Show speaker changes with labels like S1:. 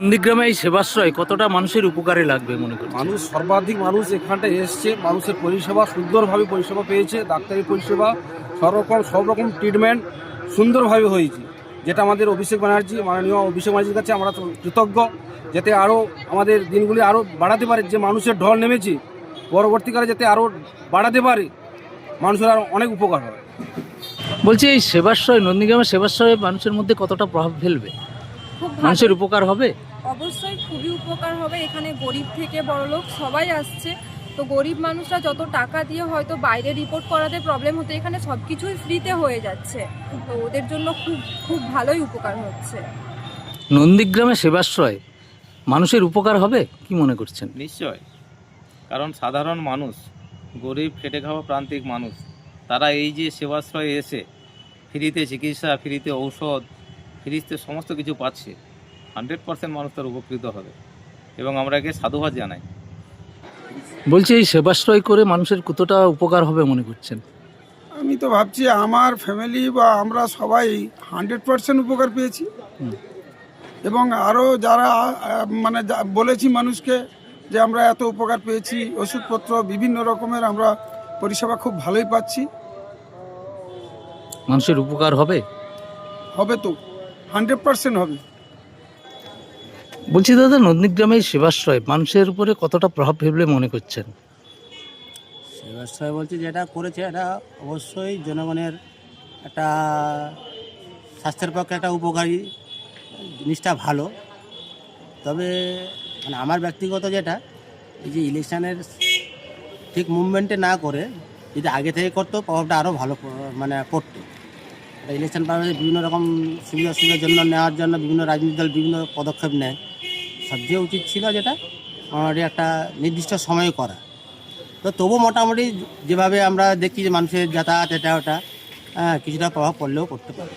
S1: নন্দীগ্রামে এই সেবাশ্রয় কতটা মানুষের উপকারে লাগবে মনে করছেন?
S2: মানুষ সর্বাধিক মানুষ এখানটায় এসছে। মানুষের পরিষেবা সুন্দরভাবে পরিষেবা পেয়েছে ডাক্তারি পরিষেবা সব রকম সব রকম ট্রিটমেন্ট সুন্দরভাবে হয়েছে। যেটা আমাদের অভিষেক ব্যানার্জি মাননীয় অভিষেক ব্যানার্জির কাছে আমরা কৃতজ্ঞ। যাতে আরও আমাদের দিনগুলি আরও বাড়াতে পারে যে মানুষের ঢল নেমেছে পরবর্তীকালে যাতে আরও বাড়াতে পারে মানুষের আরও অনেক উপকার হয়।
S1: বলছি এই সেবাশ্রয় নন্দীগ্রামের সেবাশ্রয় মানুষের মধ্যে কতটা প্রভাব ফেলবে? মানুষের উপকার হবে?
S3: অবশ্যই খুবই উপকার হবে। এখানে গরিব থেকে বড়লোক সবাই আসছে। তো গরিব মানুষরা যত টাকা দিয়ে হয়তো বাইরে রিপোর্ট করাতে প্রবলেম হতো এখানে সব কিছুই ফ্রিতে হয়ে যাচ্ছে। তো ওদের জন্য খুব খুব ভালোই উপকার হচ্ছে।
S1: নন্দীগ্রামে সেবাশ্রয় মানুষের উপকার হবে? কি মনে করছেন?
S4: নিশ্চয়। কারণ সাধারণ মানুষ গরিব খেটে খাওয়া প্রান্তিক মানুষ তারা এই যে সেবাশ্রয়ে এসে ফ্রিতে চিকিৎসা ফ্রিতে ঔষধ ফ্রিতে সমস্ত কিছু পাচ্ছে। হান্ড্রেড পার্সেন্ট মানুষ তার উপকৃত হবে। এবং আমরা একে সাধুবাদ জানাই।
S1: বলছি এই সেবাশ্রয় করে মানুষের কতটা উপকার হবে মনে করছেন?
S5: আমি তো ভাবছি আমার ফ্যামিলি বা আমরা সবাই হান্ড্রেড পার্সেন্ট উপকার পেয়েছি। এবং আরও যারা মানে যা- বলেছি মানুষকে যে আমরা এত উপকার পেয়েছি ওষুধপত্র বিভিন্ন রকমের আমরা পরিষেবা খুব ভালোই পাচ্ছি।
S1: মানুষের উপকার হবে?
S5: হবে তো হান্ড্রেড পার্সেন্ট হবে।
S1: বলছি দাদা নন্দীগ্রামে সেবাশ্রয়, মানুষের উপরে কতটা প্রভাব ফেলবে মনে করছেন?
S6: ব্যবসায় বলছি যেটা করেছে, এটা অবশ্যই জনগণের একটা স্বাস্থ্যের পক্ষে একটা উপকারী জিনিসটা ভালো। তবে মানে আমার ব্যক্তিগত যেটা, এই যে ইলেকশানের ঠিক মুভমেন্টে না করে, যদি আগে থেকে করতো, প্রভাবটা আরও ভালো মানে পড়তো। ইলেকশন পারপাসে বিভিন্ন রকম সুবিধা সুবিধার জন্য, নেওয়ার জন্য বিভিন্ন রাজনৈতিক দল বিভিন্ন পদক্ষেপ নেয়। সবচেয়ে উচিত ছিল যেটা মোটামুটি একটা নির্দিষ্ট সময়ে করা। তো তবু মোটামুটি যেভাবে আমরা দেখি যে মানুষের যাতায়াত এটা ওটা কিছুটা প্রভাব পড়লেও করতে পারে।